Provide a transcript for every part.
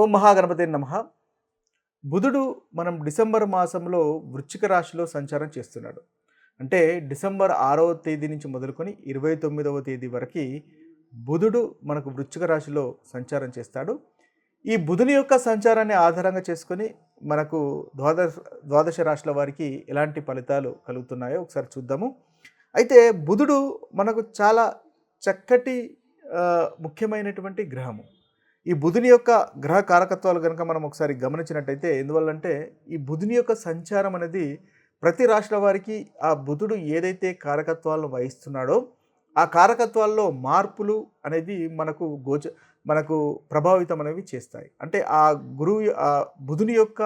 ఓం మహాగణపతి నమ. బుధుడు మనం డిసెంబర్ మాసంలో వృశ్చిక రాశిలో సంచారం చేస్తున్నాడు. అంటే డిసెంబర్ ఆరవ తేదీ నుంచి మొదలుకొని ఇరవై తొమ్మిదవ తేదీ వరకు బుధుడు మనకు వృశ్చిక రాశిలో సంచారం చేస్తాడు. ఈ బుధుని యొక్క సంచారాన్ని ఆధారంగా చేసుకొని మనకు ద్వాదశ ద్వాదశ రాశుల వారికి ఎలాంటి ఫలితాలు కలుగుతున్నాయో ఒకసారి చూద్దాము. అయితే బుధుడు మనకు చాలా చక్కటి ముఖ్యమైనటువంటి గ్రహము. ఈ బుధుని యొక్క గ్రహ కారకత్వాలు కనుక మనం ఒకసారి గమనించినట్టయితే ఎందువల్లంటే ఈ బుధుని యొక్క సంచారం అనేది ప్రతి రాష్ట్ర వారికి ఆ బుధుడు ఏదైతే కారకత్వాలను వహిస్తున్నాడో ఆ కారకత్వాల్లో మార్పులు అనేది మనకు గోచ మనకు ప్రభావితం అనేవి చేస్తాయి. అంటే ఆ గురువు ఆ బుధుని యొక్క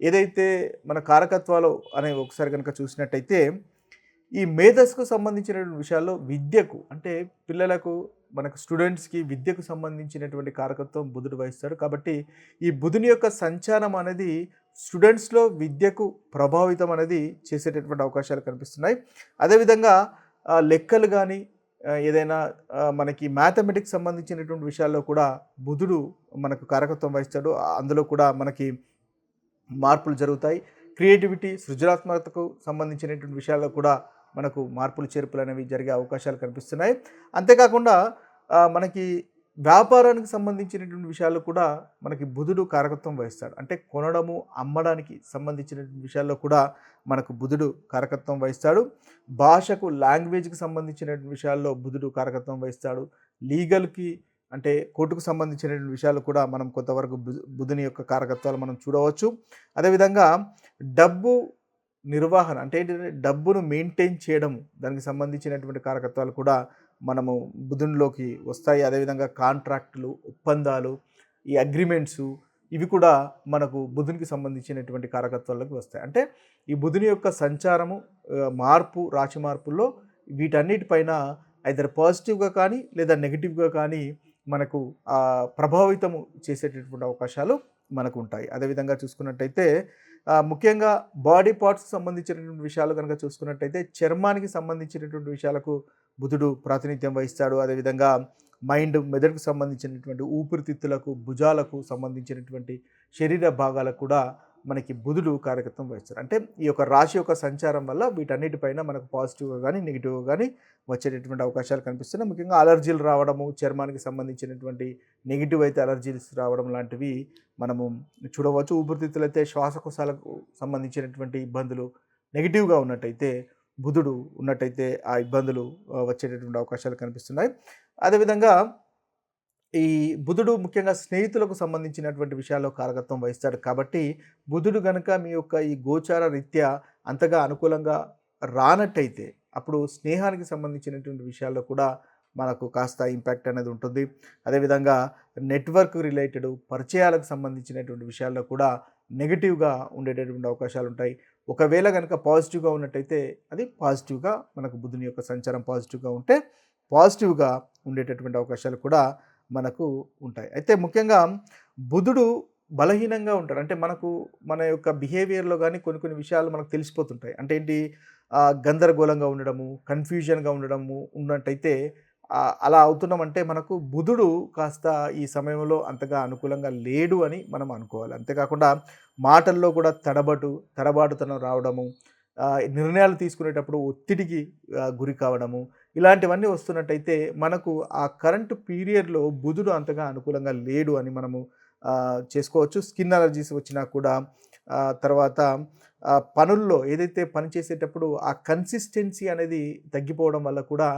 ఏదైతే మన కారకత్వాలు అనేవి ఒకసారి కనుక చూసినట్టయితే ఈ మేధస్సుకు సంబంధించిన విషయాల్లో విద్యకు అంటే పిల్లలకు మనకు స్టూడెంట్స్కి విద్యకు సంబంధించినటువంటి కారకత్వం బుధుడు వహిస్తాడు. కాబట్టి ఈ బుధుని యొక్క సంచారం అనేది స్టూడెంట్స్లో విద్యకు ప్రభావితం అనేది చేసేటటువంటి అవకాశాలు కనిపిస్తున్నాయి. అదేవిధంగా లెక్కలు కానీ ఏదైనా మనకి మ్యాథమెటిక్స్ సంబంధించినటువంటి విషయాల్లో కూడా బుధుడు మనకు కారకత్వం వహిస్తాడు. అందులో కూడా మనకి మార్పులు జరుగుతాయి. క్రియేటివిటీ సృజనాత్మకతకు సంబంధించినటువంటి విషయాల్లో కూడా మనకు మార్పులు చేర్పులు అనేవి జరిగే అవకాశాలు కనిపిస్తున్నాయి. అంతేకాకుండా మనకి వ్యాపారానికి సంబంధించినటువంటి విషయాల్లో కూడా మనకి బుధుడు కారకత్వం వహిస్తాడు. అంటే కొనడము అమ్మడానికి సంబంధించినటువంటి విషయాల్లో కూడా మనకు బుధుడు కారకత్వం వహిస్తాడు. భాషకు లాంగ్వేజ్కి సంబంధించినటువంటి విషయాల్లో బుధుడు కారకత్వం వహిస్తాడు. లీగల్కి అంటే కోర్టుకు సంబంధించినటువంటి విషయాలు కూడా మనం కొంతవరకు బుధుని యొక్క కారకత్వాలు మనం చూడవచ్చు. అదేవిధంగా డబ్బు నిర్వహణ అంటే ఏంటంటే డబ్బును మెయింటైన్ చేయడం దానికి సంబంధించినటువంటి కారకత్వాలు కూడా మనము బుధునిలోకి వస్తాయి. అదేవిధంగా కాంట్రాక్టులు ఒప్పందాలు ఈ అగ్రిమెంట్స్ ఇవి కూడా మనకు బుధునికి సంబంధించినటువంటి కారకత్వాలకు వస్తాయి. అంటే ఈ బుధుని యొక్క సంచారము మార్పు రాశి మార్పుల్లో వీటన్నిటిపైన ఐదర్ పాజిటివ్గా కానీ లేదా నెగిటివ్గా కానీ మనకు ప్రభావితము చేసేటటువంటి అవకాశాలు మనకు ఉంటాయి. అదేవిధంగా చూసుకున్నట్టయితే ముఖ్యంగా బాడీ పార్ట్స్ సంబంధించినటువంటి విషయాలు కనుక చూసుకున్నట్టయితే చర్మానికి సంబంధించినటువంటి విషయాలకు బుధుడు ప్రాతినిధ్యం వహిస్తాడు. అదేవిధంగా మైండ్ మెదడుకు సంబంధించినటువంటి ఊపిరితిత్తులకు భుజాలకు సంబంధించినటువంటి శరీర భాగాలకు కూడా మనకి బుధుడు కారకత్వం వహిస్తారు. అంటే ఈ యొక్క రాశి యొక్క సంచారం వల్ల వీటన్నిటిపైన మనకు పాజిటివ్గా కానీ నెగిటివ్గా కానీ వచ్చేటటువంటి అవకాశాలు కనిపిస్తున్నాయి. ముఖ్యంగా అలర్జీలు రావడము చర్మానికి సంబంధించినటువంటి నెగిటివ్ అయితే అలర్జీస్ రావడం లాంటివి మనము చూడవచ్చు. ఊపిరితిత్తులు అయితే శ్వాసకోశాలకు సంబంధించినటువంటి ఇబ్బందులు నెగిటివ్గా ఉన్నట్టయితే బుధుడు ఉన్నట్టయితే ఆ ఇబ్బందులు వచ్చేటటువంటి అవకాశాలు కనిపిస్తున్నాయి. అదేవిధంగా ఈ బుధుడు ముఖ్యంగా స్నేహితులకు సంబంధించినటువంటి విషయాల్లో కారకత్వం వహిస్తాడు. కాబట్టి బుధుడు గనుక మీ యొక్క ఈ గోచార రీత్యా అంతగా అనుకూలంగా రానట్టయితే అప్పుడు స్నేహానికి సంబంధించినటువంటి విషయాల్లో కూడా మనకు కాస్త ఇంపాక్ట్ అనేది ఉంటుంది. అదేవిధంగా నెట్వర్క్ రిలేటెడ్ పరిచయాలకు సంబంధించినటువంటి విషయాల్లో కూడా నెగిటివ్గా ఉండేటటువంటి అవకాశాలు ఉంటాయి. ఒకవేళ కనుక పాజిటివ్గా ఉన్నట్టయితే అది పాజిటివ్గా మనకు బుధుని యొక్క సంచారం పాజిటివ్గా ఉంటే పాజిటివ్గా ఉండేటటువంటి అవకాశాలు కూడా మనకు ఉంటాయి. అయితే ముఖ్యంగా బుధుడు బలహీనంగా ఉంటాడు. అంటే మనకు మన యొక్క బిహేవియర్లో కానీ కొన్ని కొన్ని విషయాలు మనకు తెలిసిపోతుంటాయి. అంటే ఏంటి? గందరగోళంగా ఉండడము కన్ఫ్యూజన్గా ఉండడము ఉన్నట్టయితే అలా అవుతున్నామంటే మనకు బుధుడు కాస్త ఈ సమయంలో అంతగా అనుకూలంగా లేడు అని మనం అనుకోవాలి. అంతేకాకుండా మాటల్లో కూడా తడబటు తడబాటుతనం రావడము నిర్ణయాలు తీసుకునేటప్పుడు ఒత్తిడికి గురి కావడము ఇలాంటివన్నీ వస్తున్నట్టయితే మనకు ఆ కరెంటు పీరియడ్లో బుధుడు అంతగా అనుకూలంగా లేడు అని మనము చేసుకోవచ్చు. స్కిన్ అలర్జీస్ వచ్చినా కూడా తర్వాత పనుల్లో ఏదైతే పని చేసేటప్పుడు ఆ కన్సిస్టెన్సీ అనేది తగ్గిపోవడం వల్ల కూడా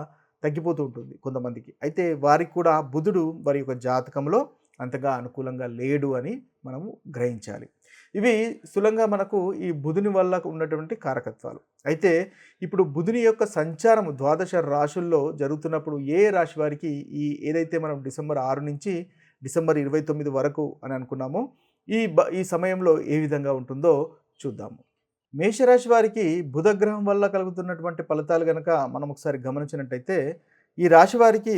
తగ్గిపోతూ ఉంటుంది కొంతమందికి. అయితే వారికి కూడా బుధుడు వారి యొక్క జాతకంలో అంతగా అనుకూలంగా లేడు అని మనము గ్రహించాలి. ఇవి స్థూలంగా మనకు ఈ బుధుని వల్ల ఉన్నటువంటి కారకత్వాలు. అయితే ఇప్పుడు బుధుని యొక్క సంచారం ద్వాదశ రాశుల్లో జరుగుతున్నప్పుడు ఏ రాశి వారికి ఈ ఏదైతే మనం డిసెంబర్ ఆరు నుంచి డిసెంబర్ ఇరవై తొమ్మిది వరకు అని అనుకున్నామో ఈ బ ఈ సమయంలో ఏ విధంగా ఉంటుందో చూద్దాము. మేషరాశి వారికి బుధగ్రహం వల్ల కలుగుతున్నటువంటి ఫలితాలు కనుక మనం ఒకసారి గమనించినట్టయితే ఈ రాశి వారికి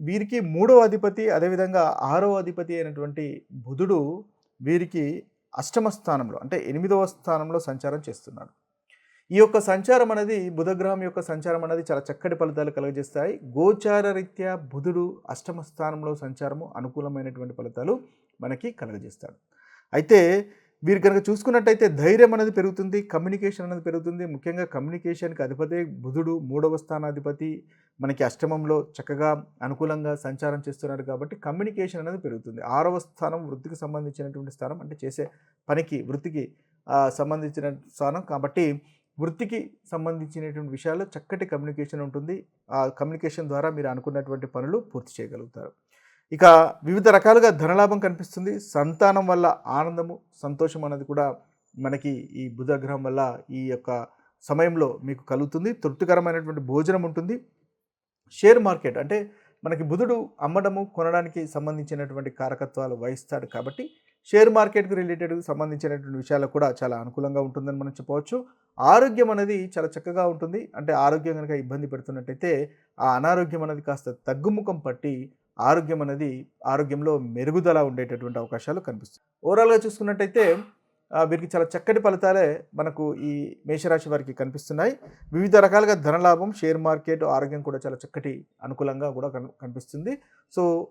వీరికి మూడవ అధిపతి అదేవిధంగా ఆరవ అధిపతి అయినటువంటి బుధుడు వీరికి అష్టమ స్థానంలో అంటే ఎనిమిదవ స్థానంలో సంచారం చేస్తున్నాడు. ఈ యొక్క సంచారం అనేది బుధగ్రహం యొక్క సంచారం అనేది చాలా చక్కటి ఫలితాలు కలుగజేస్తాయి. గోచార రీత్యా బుధుడు అష్టమ స్థానంలో సంచారము అనుకూలమైనటువంటి ఫలితాలు మనకి కలుగజేస్తాడు. అయితే వీరు కనుక చూసుకున్నట్టయితే ధైర్యం అనేది పెరుగుతుంది కమ్యూనికేషన్ అనేది పెరుగుతుంది. ముఖ్యంగా కమ్యూనికేషన్కి అధిపతి బుధుడు మూడవ స్థానాధిపతి. మనకి అష్టమంలో చక్కగా అనుకూలంగా సంచారం చేస్తున్నాడు కాబట్టి కమ్యూనికేషన్ అనేది పెరుగుతుంది. ఆరవ స్థానం వృత్తికి సంబంధించినటువంటి స్థానం అంటే చేసే పనికి వృత్తికి సంబంధించిన స్థానం కాబట్టి వృత్తికి సంబంధించినటువంటి విషయాల్లో చక్కటి కమ్యూనికేషన్ ఉంటుంది. ఆ కమ్యూనికేషన్ ద్వారా మీరు అనుకున్నటువంటి పనులు పూర్తి చేయగలుగుతారు. ఇక వివిధ రకాలుగా ధనలాభం కనిపిస్తుంది. సంతానం వల్ల ఆనందము సంతోషం అనేది కూడా మనకి ఈ బుధగ్రహం వల్ల ఈ యొక్క సమయంలో మీకు కలుగుతుంది. తృప్తికరమైనటువంటి భోజనం ఉంటుంది. షేర్ మార్కెట్ అంటే మనకి బుధుడు అమ్మడము కొనడానికి సంబంధించినటువంటి కారకత్వాలు వహిస్తాడు కాబట్టి షేర్ మార్కెట్కి రిలేటెడ్ సంబంధించినటువంటి విషయాలు కూడా చాలా అనుకూలంగా ఉంటుందని మనం చెప్పవచ్చు. ఆరోగ్యం అనేది చాలా చక్కగా ఉంటుంది. అంటే ఆరోగ్యం కనుక ఇబ్బంది పెడుతున్నట్టయితే ఆ అనారోగ్యం అనేది కాస్త తగ్గుముఖం పట్టి ఆరోగ్యం అనేది ఆరోగ్యంలో మెరుగుదల ఉండేటటువంటి అవకాశాలు కనిపిస్తాయి. ఓవరాల్గా చూసుకున్నట్టయితే వీరికి చాలా చక్కటి ఫలితాలే మనకు ఈ మేషరాశి వారికి కనిపిస్తున్నాయి. వివిధ రకాలుగా ధనలాభం షేర్ మార్కెట్ ఆరోగ్యం కూడా చాలా చక్కటి అనుకూలంగా కూడా కన్- కనిపిస్తుంది. సో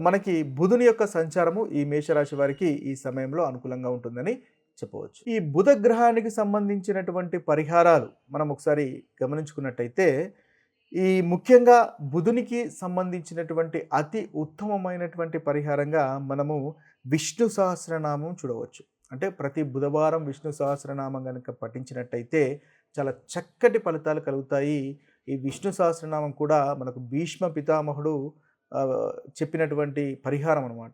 మనకి బుధుని యొక్క సంచారము ఈ మేషరాశి వారికి ఈ సమయంలో అనుకూలంగా ఉంటుందని చెప్పవచ్చు. ఈ బుధ గ్రహానికి సంబంధించినటువంటి పరిహారాలు మనం ఒకసారి గమనించుకున్నట్టయితే ఈ ముఖ్యంగా బుధునికి సంబంధించినటువంటి అతి ఉత్తమమైనటువంటి పరిహారంగా మనము విష్ణు సహస్రనామం చూడవచ్చు. అంటే ప్రతి బుధవారం విష్ణు సహస్రనామం కనుక పఠించినట్టయితే చాలా చక్కటి ఫలితాలు కలుగుతాయి. ఈ విష్ణు సహస్రనామం కూడా మనకు భీష్మ పితామహుడు చెప్పినటువంటి పరిహారం అనమాట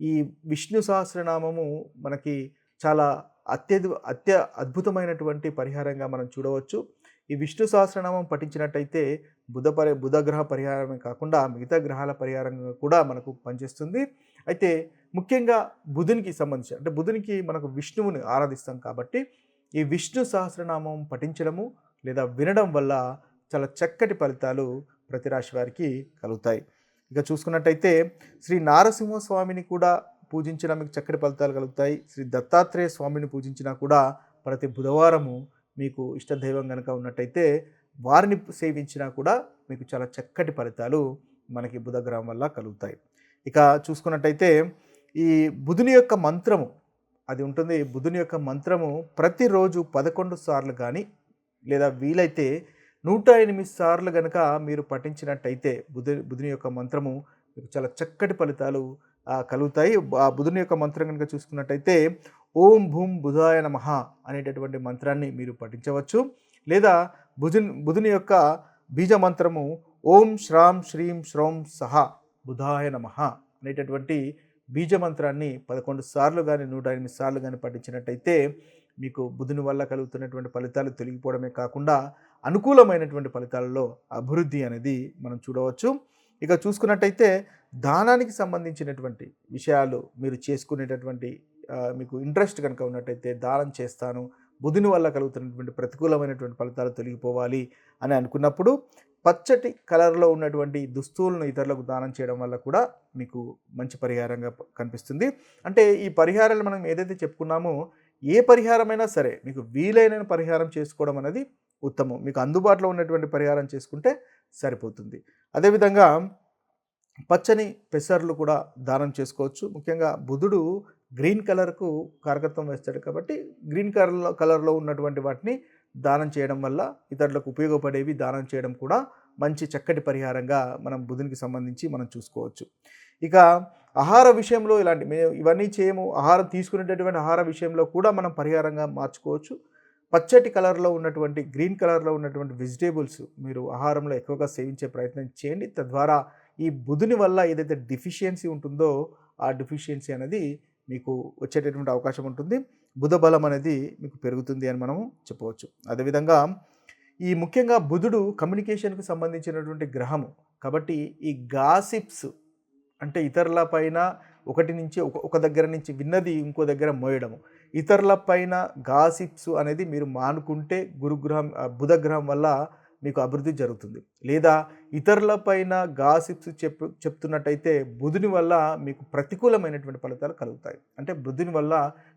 ఈ విష్ణు సహస్రనామము మనకి చాలా అత్యధి అత్య అద్భుతమైనటువంటి పరిహారంగా మనం చూడవచ్చు. ఈ విష్ణు సహస్రనామం పఠించినట్టయితే బుధ పరి బుధ గ్రహ పరిహారమే కాకుండా మిగతా గ్రహాల పరిహారంగా కూడా మనకు పనిచేస్తుంది. అయితే ముఖ్యంగా బుధునికి సంబంధించి అంటే బుధునికి మనకు విష్ణువుని ఆరాధిస్తాం కాబట్టి ఈ విష్ణు సహస్రనామం పఠించడము లేదా వినడం వల్ల చాలా చక్కటి ఫలితాలు ప్రతి రాశి వారికి కలుగుతాయి. ఇక చూసుకున్నట్టయితే శ్రీ నారసింహ స్వామిని కూడా పూజించిన మీకు చక్కటి ఫలితాలు కలుగుతాయి. శ్రీ దత్తాత్రేయ స్వామిని పూజించినా కూడా ప్రతి బుధవారము మీకు ఇష్టదైవం కనుక ఉన్నట్టయితే వారిని సేవించినా కూడా మీకు చాలా చక్కటి ఫలితాలు మనకి బుధగ్రహం వల్ల కలుగుతాయి. ఇక చూసుకున్నట్టయితే ఈ బుధుని యొక్క మంత్రము అది ఉంటుంది బుధుని యొక్క మంత్రము ప్రతిరోజు పదకొండు సార్లు కానీ లేదా వీలైతే నూట ఎనిమిది సార్లు కనుక మీరు పఠించినట్టయితే బుధు బుధుని యొక్క మంత్రము మీకు చాలా చక్కటి ఫలితాలు కలుగుతాయి. ఆ బుధుని యొక్క మంత్రం కనుక చూసుకున్నట్టయితే ఓం భూం బుధాయ నమః అనేటటువంటి మంత్రాన్ని మీరు పఠించవచ్చు. లేదా బుధుని బుధుని యొక్క బీజ మంత్రము ఓం శ్రాం శ్రీం శ్రౌం సహ బుధాయ నమః అనేటటువంటి బీజ మంత్రాన్ని పదకొండు సార్లు కానీ నూట ఎనిమిది సార్లు కానీ పఠించినట్టయితే మీకు బుధుని వల్ల కలుగుతున్నటువంటి ఫలితాలు తొలగిపోవడమే కాకుండా అనుకూలమైనటువంటి ఫలితాలలో అభివృద్ధి అనేది మనం చూడవచ్చు. ఇక చూసుకున్నట్టయితే దానానికి సంబంధించినటువంటి విషయాలు మీరు చేసుకునేటటువంటి మీకు ఇంట్రెస్ట్ కనుక ఉన్నట్టయితే దానం చేస్తాను. బుధుని వల్ల కలుగుతున్నటువంటి ప్రతికూలమైనటువంటి ఫలితాలు తొలగిపోవాలి అని అనుకున్నప్పుడు పచ్చటి కలర్లో ఉన్నటువంటి దుస్తువులను ఇతరులకు దానం చేయడం వల్ల కూడా మీకు మంచి పరిహారంగా కనిపిస్తుంది. అంటే ఈ పరిహారాలు మనం ఏదైతే చెప్పుకున్నామో ఏ పరిహారమైనా సరే మీకు వీలైన పరిహారం చేసుకోవడం అనేది ఉత్తమం. మీకు అందుబాటులో ఉన్నటువంటి పరిహారం చేసుకుంటే సరిపోతుంది. అదేవిధంగా పచ్చని పెసర్లు కూడా దానం చేసుకోవచ్చు. ముఖ్యంగా బుధుడు గ్రీన్ కలర్కు కారకత్వం వేస్తాడు కాబట్టి గ్రీన్ కలర్లో కలర్లో ఉన్నటువంటి వాటిని దానం చేయడం వల్ల ఇతరులకు ఉపయోగపడేవి దానం చేయడం కూడా మంచి చక్కటి పరిహారంగా మనం బుధునికి సంబంధించి మనం చూసుకోవచ్చు. ఇక ఆహార విషయంలో ఇలాంటి మేము ఇవన్నీ చేయము ఆహారం తీసుకునేటటువంటి ఆహార విషయంలో కూడా మనం పరిహారంగా మార్చుకోవచ్చు. పచ్చటి కలర్లో ఉన్నటువంటి గ్రీన్ కలర్లో ఉన్నటువంటి వెజిటేబుల్స్ మీరు ఆహారంలో ఎక్కువగా సేవించే ప్రయత్నం చేయండి. తద్వారా ఈ బుధుని వల్ల ఏదైతే డిఫిషియన్సీ ఉంటుందో ఆ డిఫిషియన్సీ అనేది మీకు వచ్చేటటువంటి అవకాశం ఉంటుంది. బుధ బలం అనేది మీకు పెరుగుతుంది అని మనము చెప్పవచ్చు. అదేవిధంగా ఈ ముఖ్యంగా బుధుడు కమ్యూనికేషన్కు సంబంధించినటువంటి గ్రహము. కాబట్టి ఈ గాసిప్స్ అంటే ఇతరుల పైన ఒకటి నుంచి ఒక ఒక దగ్గర నుంచి విన్నది ఇంకో దగ్గర మోయడము. ఇతరుల పైన గాసిప్స్ అనేది మీరు మానుకుంటే గురుగ్రహం బుధగ్రహం వల్ల మీకు అభివృద్ధి జరుగుతుంది. లేదా ఇతరులపైన గాసిప్స్ చెప్పు చెప్తున్నట్టయితే బుధుని వల్ల మీకు ప్రతికూలమైనటువంటి ఫలితాలు కలుగుతాయి. అంటే బుధుని వల్ల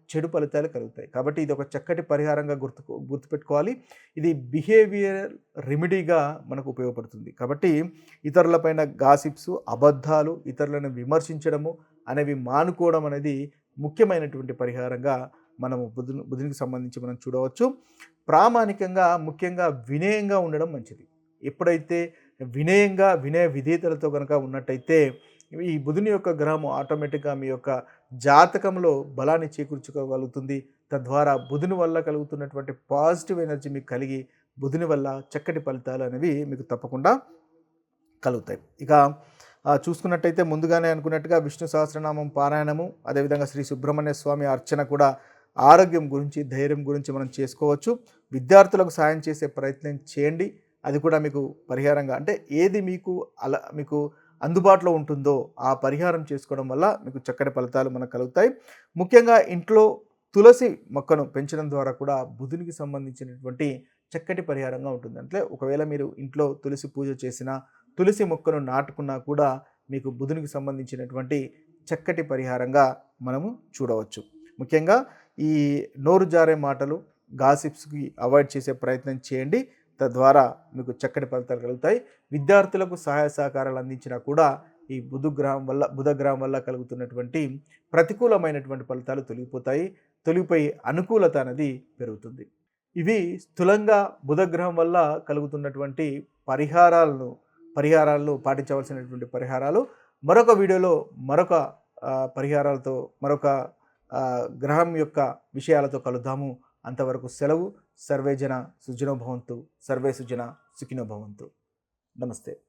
చెడు ఫలితాలు కలుగుతాయి. కాబట్టి ఇది ఒక చక్కటి పరిహారంగా గుర్తు గుర్తుపెట్టుకోవాలి. ఇది బిహేవియర్ రెమెడీగా మనకు ఉపయోగపడుతుంది. కాబట్టి ఇతరులపైన గాసిప్స్ అబద్ధాలు ఇతరులను విమర్శించడము అనేవి మానుకోవడం అనేది ముఖ్యమైనటువంటి పరిహారంగా మనము బుధుని బుధునికి సంబంధించి మనం చూడవచ్చు. ప్రామాణికంగా ముఖ్యంగా వినయంగా ఉండడం మంచిది. ఎప్పుడైతే వినయంగా వినయ విధేయతలతో కనుక ఉన్నట్టయితే ఈ బుధుని యొక్క గ్రహం ఆటోమేటిక్గా మీ యొక్క జాతకంలో బలాన్ని చేకూర్చుకోగలుగుతుంది. తద్వారా బుధుని వల్ల కలుగుతున్నటువంటి పాజిటివ్ ఎనర్జీ మీకు కలిగి బుధుని వల్ల చక్కటి ఫలితాలు అనేవి మీకు తప్పకుండా కలుగుతాయి. ఇక చూసుకున్నట్టయితే ముందుగానే అనుకున్నట్టుగా విష్ణు సహస్రనామం పారాయణము అదేవిధంగా శ్రీ సుబ్రహ్మణ్య స్వామి అర్చన కూడా ఆరోగ్యం గురించి ధైర్యం గురించి మనం చేసుకోవచ్చు. విద్యార్థులకు సాయం చేసే ప్రయత్నం చేయండి. అది కూడా మీకు పరిహారంగా అంటే ఏది మీకు అలా మీకు అందుబాటులో ఉంటుందో ఆ పరిహారం చేసుకోవడం వల్ల మీకు చక్కటి ఫలితాలు మనకు కలుగుతాయి. ముఖ్యంగా ఇంట్లో తులసి మొక్కను పెంచడం ద్వారా కూడా బుధునికి సంబంధించినటువంటి చక్కటి పరిహారంగా ఉంటుంది. అంటే ఒకవేళ మీరు ఇంట్లో తులసి పూజ చేసినా తులసి మొక్కను నాటుకున్నా కూడా మీకు బుధునికి సంబంధించినటువంటి చక్కటి పరిహారంగా మనము చూడవచ్చు. ముఖ్యంగా ఈ నోరు జారే మాటలు గాసిప్స్కి అవాయిడ్ చేసే ప్రయత్నం చేయండి. తద్వారా మీకు చక్కటి ఫలితాలు కలుగుతాయి. విద్యార్థులకు సహాయ సహకారాలు అందించినా కూడా ఈ బుధగ్రహం వల్ల బుధగ్రహం వల్ల కలుగుతున్నటువంటి ప్రతికూలమైనటువంటి ఫలితాలు తొలగిపోతాయి. తొలగిపోయి అనుకూలత అనేది పెరుగుతుంది. ఇవి స్థూలంగా బుధగ్రహం వల్ల కలుగుతున్నటువంటి పరిహారాలను పరిహారాలను పాటించవలసినటువంటి పరిహారాలు. మరొక వీడియోలో మరొక పరిహారాలతో మరొక గ్రహం యొక్క విషయాలతో కలుద్దాము. అంతవరకు సెలవు. సర్వే జన భవంతు. సర్వే సుజన సుఖినో భవంతు. నమస్తే.